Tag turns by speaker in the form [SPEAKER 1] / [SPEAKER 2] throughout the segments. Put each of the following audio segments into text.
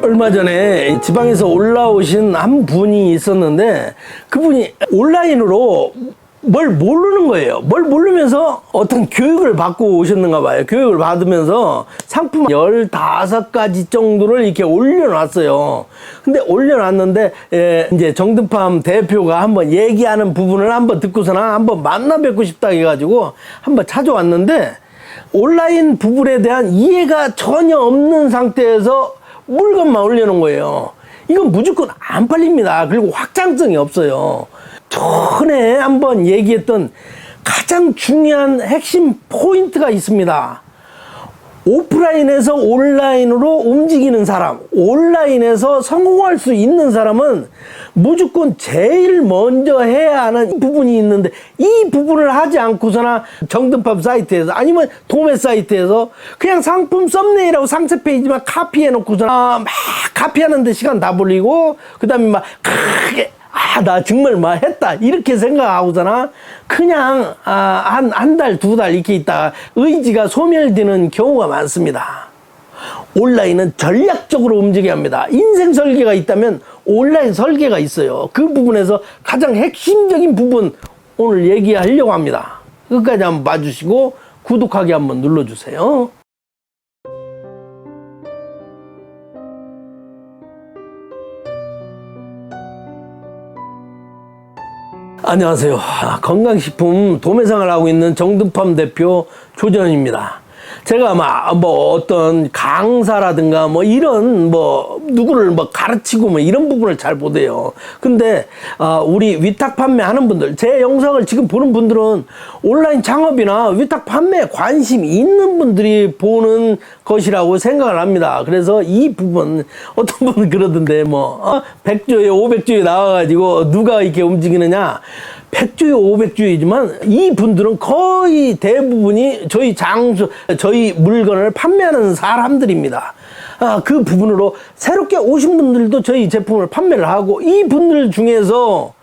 [SPEAKER 1] 얼마 전에 지방에서 올라오신 한 분이 있었는데 그분이 온라인으로 뭘 모르는 거예요. 뭘 모르면서 어떤 교육을 받고 오셨는가 봐요. 교육을 받으면서 상품 15가지 정도를 이렇게 올려놨어요. 근데 올려놨는데, 예, 이제 정등팜 대표가 한번 얘기하는 부분을 한번 듣고서나 한번 만나 뵙고 싶다 해가지고 한번 찾아왔는데, 온라인 부분에 대한 이해가 전혀 없는 상태에서 물건만 올려놓은 거예요. 이건 무조건 안 팔립니다. 그리고 확장성이 없어요. 전에 한번 얘기했던 가장 중요한 핵심 포인트가 있습니다. 오프라인에서 온라인으로 움직이는 사람, 온라인에서 성공할 수 있는 사람은 무조건 제일 먼저 해야 하는 부분이 있는데 이 부분을 하지 않고서나 정등팝 사이트에서 아니면 도매 사이트에서 그냥 상품 썸네일하고 상세 페이지만 카피해 놓고서나 막 카피하는데 시간 다 벌리고 그 다음에 막 크게 아, 나 정말 뭐 했다. 이렇게 생각하고서나 그냥, 아, 한, 한 달, 두 달 이렇게 있다가 의지가 소멸되는 경우가 많습니다. 온라인은 전략적으로 움직여야 합니다. 인생 설계가 있다면 온라인 설계가 있어요. 그 부분에서 가장 핵심적인 부분 오늘 얘기하려고 합니다. 끝까지 한번 봐주시고 구독하기 한번 눌러주세요. 안녕하세요. 아, 건강식품 도매상을 하고 있는 정등팜 대표 조전입니다. 제가 막 뭐 어떤 강사라든가 뭐 이런 뭐 누구를 뭐 가르치고 뭐 이런 부분을 잘 못해요. 근데 아, 우리 위탁 판매하는 분들, 제 영상을 지금 보는 분들은 온라인 창업이나 위탁 판매에 관심이 있는 분들이 보는 것이라고 생각을 합니다. 그래서 이 부분 어떤 분은 그러던데 뭐 어, 100조에 500조에 나와가지고 누가 이렇게 움직이느냐 100주에 500주이지만 이 분들은 거의 대부분이 저희 장수, 저희 물건을 판매하는 사람들입니다. 아, 그 부분으로 새롭게 오신 분들도 저희 제품을 판매를 하고 이 분들 중에서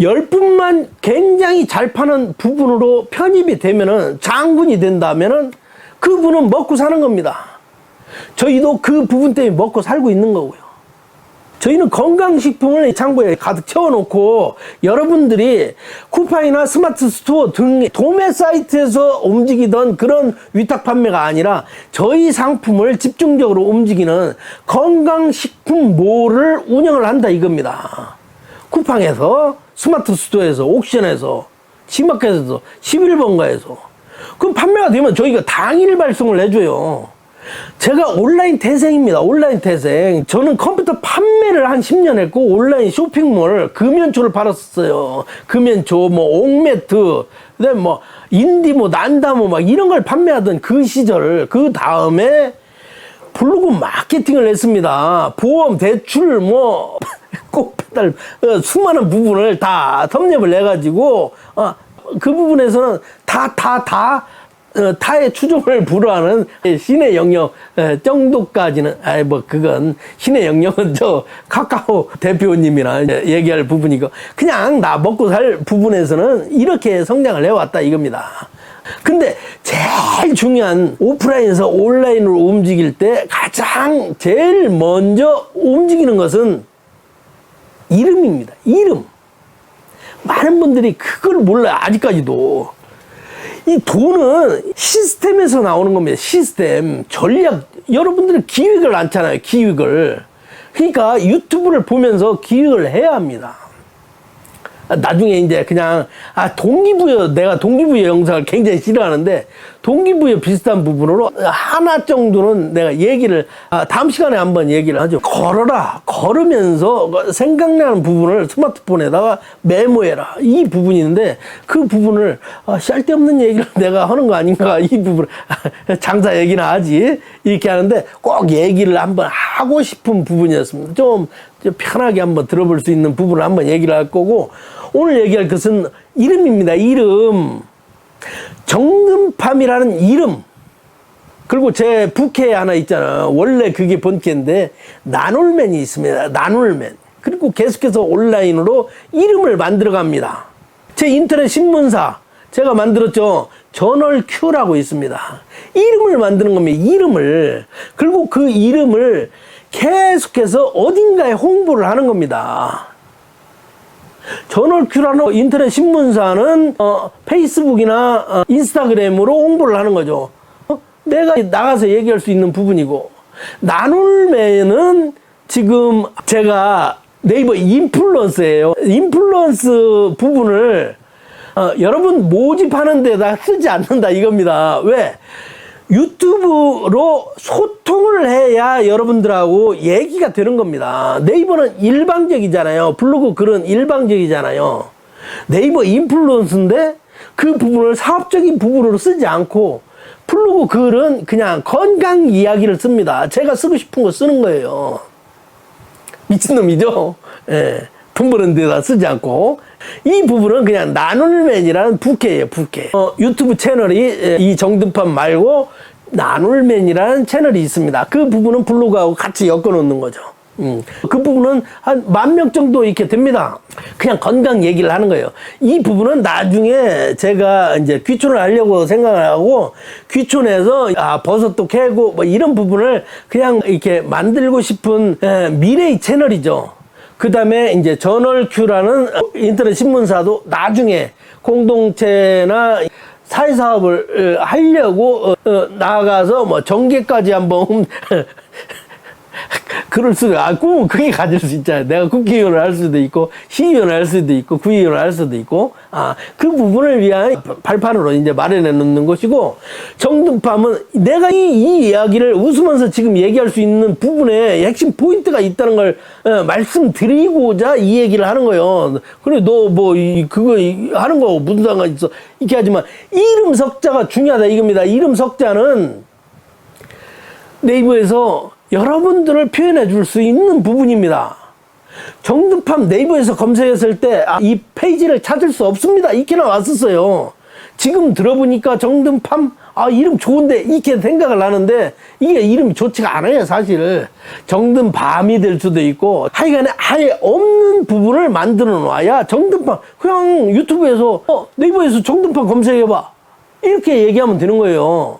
[SPEAKER 1] 열 분만 굉장히 잘 파는 부분으로 편입이 되면은 장군이 된다면은 그분은 먹고 사는 겁니다. 저희도 그 부분 때문에 먹고 살고 있는 거고요. 저희는 건강식품을 창고에 가득 채워놓고 여러분들이 쿠팡이나 스마트 스토어 등 도매 사이트에서 움직이던 그런 위탁 판매가 아니라 저희 상품을 집중적으로 움직이는 건강식품 몰을 운영을 한다 이겁니다. 쿠팡에서 스마트 스토어에서 옥션에서 지마켓에서 11번가에서 그럼 판매가 되면 저희가 당일 발송을 해줘요. 제가 온라인 태생입니다. 온라인 태생. 저는 컴퓨터 판매를 한 10년 했고 온라인 쇼핑몰 금연초를 팔았어요. 금연초, 뭐 옥매트, 그다음에 뭐 인디모, 난다모 막 이런 걸 판매하던 그 시절 그 다음에 블로그 마케팅을 했습니다. 보험, 대출, 뭐, 꽃배달, 어, 수많은 부분을 다 섭렵을 해가지고, 어, 그 부분에서는 다, 다, 다, 어, 타의 추종을 불허하는 신의 영역 에, 정도까지는, 아이, 뭐, 그건, 신의 영역은 저 카카오 대표님이나 얘기할 부분이고, 그냥 나 먹고 살 부분에서는 이렇게 성장을 해왔다 이겁니다. 근데 제일 중요한 오프라인에서 온라인으로 움직일 때 가장 제일 먼저 움직이는 것은 이름입니다. 이름. 많은 분들이 그걸 몰라요. 아직까지도. 이 돈은 시스템에서 나오는 겁니다. 시스템, 전략. 여러분들은 기획을 않잖아요. 기획을. 그러니까 유튜브를 보면서 기획을 해야 합니다. 나중에 이제 그냥 아 동기부여 내가 동기부여 영상을 굉장히 싫어하는데 동기부여 비슷한 부분으로 하나 정도는 내가 얘기를 아, 다음 시간에 한번 얘기를 하죠. 걸어라. 걸으면서 생각나는 부분을 스마트폰에다가 메모해라. 이 부분이 있는데 그 부분을 아, 쓸데없는 얘기를 내가 하는 거 아닌가. 이 부분 장사 얘기나 하지. 이렇게 하는데 꼭 얘기를 한번 하고 싶은 부분이었습니다. 좀 편하게 한번 들어볼 수 있는 부분을 한번 얘기를 할 거고 오늘 얘기할 것은 이름입니다. 이름. 정금팜이라는 이름. 그리고 제 부캐 하나 있잖아요. 원래 그게 본캐인데 나놀맨이 있습니다. 나놀맨. 그리고 계속해서 온라인으로 이름을 만들어 갑니다. 제 인터넷 신문사 제가 만들었죠. 저널 큐라고 있습니다. 이름을 만드는 겁니다. 이름을. 그리고 그 이름을 계속해서 어딘가에 홍보를 하는 겁니다. 저널큐라는 인터넷 신문사는 어, 페이스북이나 어, 인스타그램으로 홍보를 하는 거죠. 어? 내가 나가서 얘기할 수 있는 부분이고 나눌매는 지금 제가 네이버 인플루언서예요. 인플루언스 부분을 어, 여러분 모집하는 데다 쓰지 않는다 이겁니다. 왜? 유튜브로 소통을 해야 여러분들하고 얘기가 되는 겁니다. 네이버는 일방적이잖아요. 블로그 글은 일방적이잖아요. 네이버 인플루언스인데 그 부분을 사업적인 부분으로 쓰지 않고 블로그 글은 그냥 건강 이야기를 씁니다. 제가 쓰고 싶은 거 쓰는 거예요. 미친놈이죠? 예. 돈 버는 데다 쓰지 않고. 이 부분은 그냥 나눌맨이라는 부캐예요, 부캐. 어, 유튜브 채널이 예, 이 정든판 말고 나눌맨이라는 채널이 있습니다. 그 부분은 블로그하고 같이 엮어 놓는 거죠. 음. 그 부분은 한 만 명 정도 이렇게 됩니다. 그냥 건강 얘기를 하는 거예요. 이 부분은 나중에 제가 이제 귀촌을 하려고 생각을 하고 귀촌에서 아, 버섯도 캐고 뭐 이런 부분을 그냥 이렇게 만들고 싶은 에, 미래의 채널이죠. 그 다음에 이제 저널큐라는 인터넷 신문사도 나중에 공동체나 사회사업을 어, 하려고 어, 어, 나가서 뭐 정계까지 한번 그럴 수도, 아, 꿈은 크게 가질 수 있잖아요. 내가 국회의원을 할 수도 있고, 시의원을 할 수도 있고, 구의원을 할 수도 있고, 아, 그 부분을 위한 발판으로 이제 마련해 놓는 것이고, 정등팜은 내가 이, 이 이야기를 웃으면서 지금 얘기할 수 있는 부분에 핵심 포인트가 있다는 걸 어, 말씀드리고자 이 얘기를 하는 거예요. 그래, 너 뭐, 이, 그거 이, 하는 거 무슨 상관 있어. 이렇게 하지만, 이름 석자가 중요하다 이겁니다. 이름 석자는 네이버에서 여러분들을 표현해 줄 수 있는 부분입니다. 정등팜 네이버에서 검색했을 때, 아, 이 페이지를 찾을 수 없습니다. 이렇게 나왔었어요. 지금 들어보니까 정등팜, 아, 이름 좋은데, 이렇게 생각을 하는데, 이게 이름이 좋지가 않아요, 사실. 정등밤이 될 수도 있고, 하여간에 아예 없는 부분을 만들어 놔야 정등팜, 그냥 유튜브에서, 어, 네이버에서 정등팜 검색해봐. 이렇게 얘기하면 되는 거예요.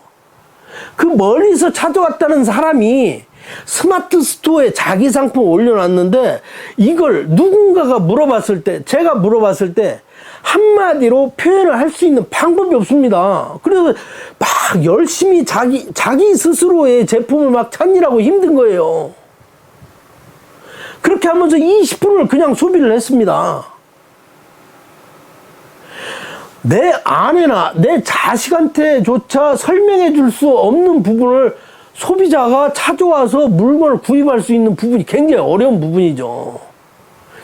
[SPEAKER 1] 그 멀리서 찾아왔다는 사람이 스마트 스토어에 자기 상품 올려놨는데 이걸 누군가가 물어봤을 때, 제가 물어봤을 때 한마디로 표현을 할 수 있는 방법이 없습니다. 그래서 막 열심히 자기, 자기 스스로의 제품을 막 찾느라고 힘든 거예요. 그렇게 하면서 20%를 그냥 소비를 했습니다. 내 아내나 내 자식한테조차 설명해 줄 수 없는 부분을 소비자가 찾아와서 물건을 구입할 수 있는 부분이 굉장히 어려운 부분이죠.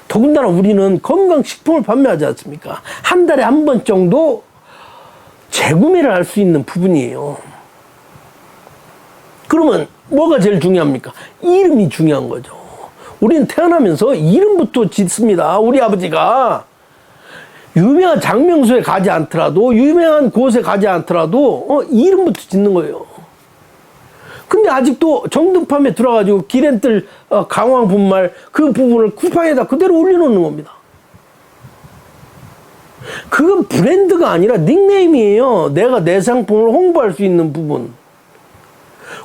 [SPEAKER 1] 더군다나 우리는 건강식품을 판매하지 않습니까? 한 달에 한 번 정도 재구매를 할 수 있는 부분이에요. 그러면 뭐가 제일 중요합니까? 이름이 중요한 거죠. 우리는 태어나면서 이름부터 짓습니다. 우리 아버지가 유명한 장명소에 가지 않더라도 유명한 곳에 가지 않더라도 어, 이름부터 짓는 거예요. 근데 아직도 정등팜에 들어가지고 기렌뜰 어, 강황 분말 그 부분을 쿠팡에다 그대로 올려놓는 겁니다. 그건 브랜드가 아니라 닉네임이에요. 내가 내 상품을 홍보할 수 있는 부분.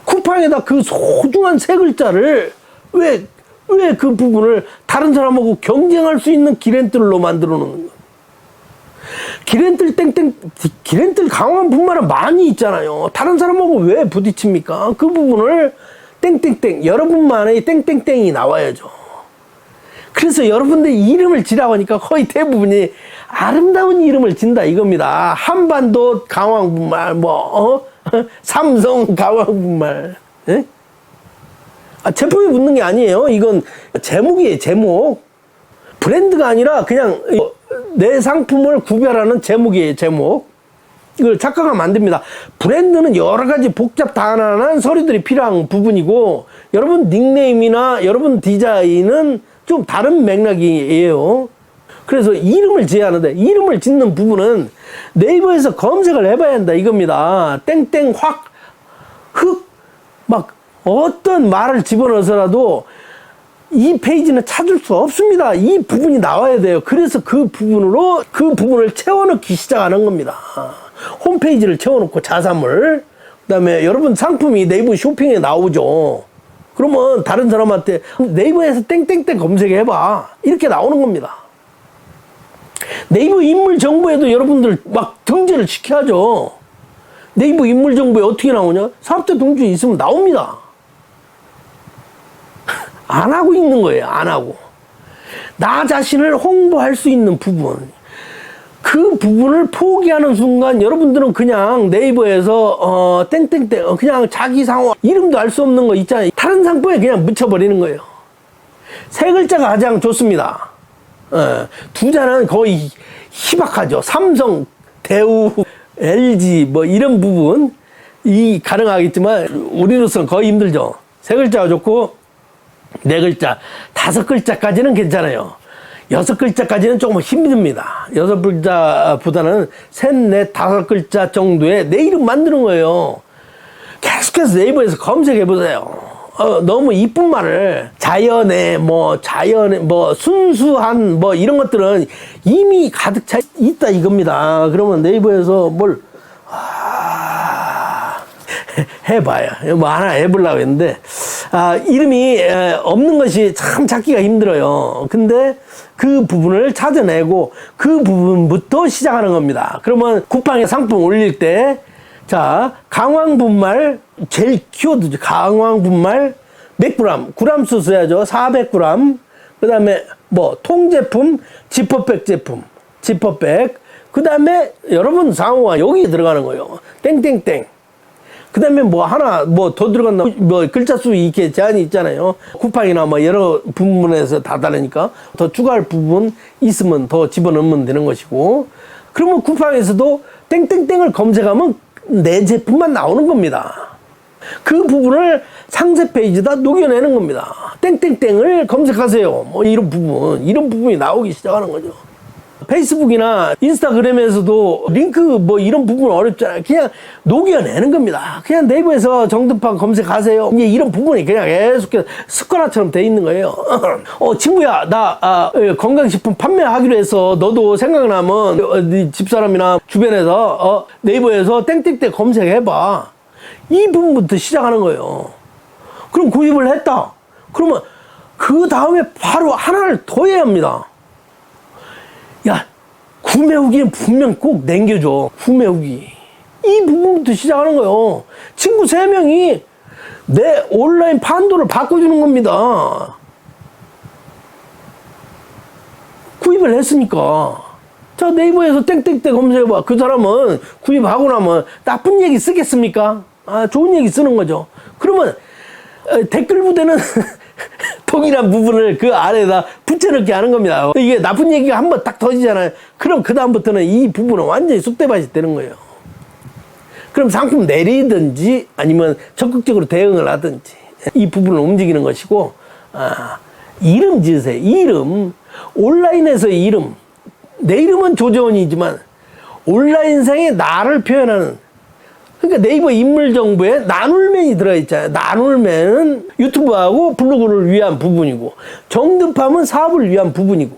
[SPEAKER 1] 쿠팡에다 그 소중한 세 글자를 왜, 왜 그 부분을 다른 사람하고 경쟁할 수 있는 기렌뜰로 만들어 놓는 거예요. 기렌뜰 땡땡 기렌뜰 강한 분말은 많이 있잖아요. 다른 사람하고 왜 부딪힙니까? 그 부분을 땡땡땡 여러분만의 땡땡땡이 나와야죠. 그래서 여러분들 이름을 지라고 하니까 거의 대부분이 아름다운 이름을 진다 이겁니다. 한반도 강황 분말 뭐 어? 삼성 강황 분말 예? 아, 제품이 붙는 게 아니에요. 이건 제목이에요. 제목 브랜드가 아니라 그냥 내 상품을 구별하는 제목이에요, 제목. 이걸 안 됩니다. 브랜드는 여러 가지 복잡 단안한 서류들이 필요한 부분이고, 여러분 닉네임이나 여러분 디자인은 좀 다른 맥락이에요. 그래서 이름을 지어야 하는데, 이름을 짓는 부분은 네이버에서 검색을 해봐야 한다 이겁니다. 땡땡 확, 흑, 막 어떤 말을 집어넣어서라도 이 페이지는 찾을 수 없습니다. 이 부분이 나와야 돼요. 그래서 그 부분으로 그 부분을 채워넣기 시작하는 겁니다. 홈페이지를 채워놓고 자사물, 그 다음에 여러분 상품이 네이버 쇼핑에 나오죠. 그러면 다른 사람한테 네이버에서 땡땡땡 검색해봐. 이렇게 나오는 겁니다. 네이버 인물 정보에도 여러분들 막 등재를 시켜야죠. 네이버 인물 정보에 어떻게 나오냐? 사업자 등주 있으면 나옵니다. 안 하고 있는 거예요. 안 하고. 나 자신을 홍보할 수 있는 부분. 그 부분을 포기하는 순간 여러분들은 그냥 네이버에서 어 땡땡땡 어, 그냥 자기 상호 이름도 알 수 없는 거 있잖아요. 다른 상품에 그냥 묻혀버리는 거예요. 세 글자가 가장 좋습니다. 어, 두 자는 거의 희박하죠. 삼성, 대우, LG 뭐 이런 부분 이 가능하겠지만 우리로서는 거의 힘들죠. 세 글자가 좋고 네 글자, 다섯 글자까지는 괜찮아요. 여섯 글자까지는 조금 힘듭니다. 여섯 글자보다는 셋, 넷, 다섯 글자 정도의 내 이름 만드는 거예요. 계속해서 네이버에서 검색해 보세요. 어, 너무 이쁜 말을 자연의 뭐 자연의 뭐 순수한 뭐 이런 것들은 이미 가득 차 있다 이겁니다. 그러면 네이버에서 뭘 아, 해봐요. 뭐 하나 해보려고 했는데, 아, 이름이 에, 없는 것이 참 찾기가 힘들어요. 근데 그 부분을 찾아내고 그 부분부터 시작하는 겁니다. 그러면 쿠팡에 상품 올릴 때, 자, 강황분말, 제일 키워드죠. 강황분말 몇 그램? 그램 수 써야죠. 400g. 그 다음에 뭐, 통제품, 지퍼백 제품, 지퍼백. 그 다음에 여러분 상호가 여기 들어가는 거예요. 땡땡땡. 그 다음에 뭐 하나 뭐 더 들어간다 뭐 글자 수 이렇게 제한이 있잖아요. 쿠팡이나 뭐 여러 부분에서 다 다르니까 더 추가할 부분 있으면 더 집어넣으면 되는 것이고. 그러면 쿠팡에서도 땡땡땡을 검색하면 내 제품만 나오는 겁니다. 그 부분을 상세 페이지에다 녹여내는 겁니다. 땡땡땡을 검색하세요. 뭐 이런 부분 이런 부분이 나오기 시작하는 거죠 페이스북이나 인스타그램에서도 링크 뭐 이런 부분 어렵잖아요. 그냥 녹여내는 겁니다. 그냥 네이버에서 정득판 검색하세요. 이제 이런 부분이 그냥 계속 습관화처럼 돼 있는 거예요. 어, 친구야, 나 아, 어, 건강식품 판매하기로 해서 너도 생각나면 어, 네 집사람이나 주변에서 어, 네이버에서 땡땡땡 검색해봐. 이 부분부터 시작하는 거예요. 그럼 구입을 했다. 그러면 그 다음에 바로 하나를 더 해야 합니다. 야, 구매 후기는 분명 꼭 남겨줘. 구매 후기. 이 부분부터 시작하는 거예요. 친구 세명이내 온라인 판도를 바꿔주는 겁니다. 구입을 했으니까. 자, 네이버에서 땡땡땡 검색해봐. 그 사람은 구입하고 나면 나쁜 얘기 쓰겠습니까? 아, 좋은 얘기 쓰는 거죠. 그러면 어, 댓글 부대는 동일한 부분을 그 아래에다 붙여넣기 하는 겁니다. 이게 나쁜 얘기가 한 번 딱 터지잖아요. 그럼 그다음부터는 이 부분은 완전히 쑥대밭이 되는 거예요. 그럼 상품 내리든지 아니면 적극적으로 대응을 하든지 이 부분을 움직이는 것이고, 아, 이름 지으세요. 이름. 온라인에서 이름. 내 이름은 조재원이지만 온라인상에 나를 표현하는 그러니까 네이버 인물 정보에 나눌맨이 들어있잖아요. 나눌맨은 유튜브하고 블로그를 위한 부분이고, 정득팜은 사업을 위한 부분이고,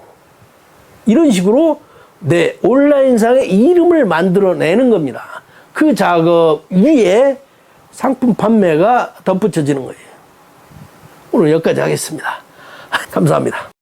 [SPEAKER 1] 이런 식으로 내 온라인상의 이름을 만들어내는 겁니다. 그 작업 위에 상품 판매가 덧붙여지는 거예요. 오늘 여기까지 하겠습니다. 감사합니다.